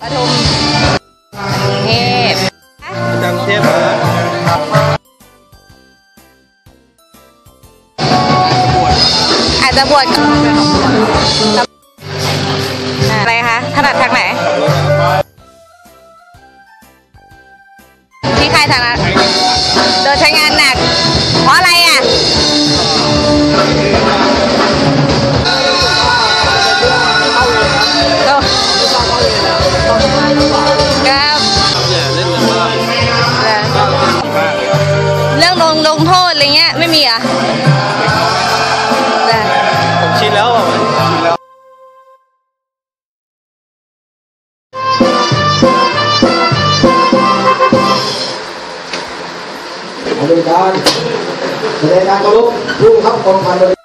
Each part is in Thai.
ปทุมกรุงเทพ จังเทพมา อาจจะบวชกับอะไรคะ ถนัดทางไหน ที่ใครถนัดโดนใช้งานหนัก เพราะอะไรอะครับเล่นเลยว่าเรื่องลงลงโทษอะไรเงี้ยไม่มีอะ ดยการแสดงการเคารพผู้บังคับกองพันบริ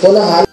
พลทหาร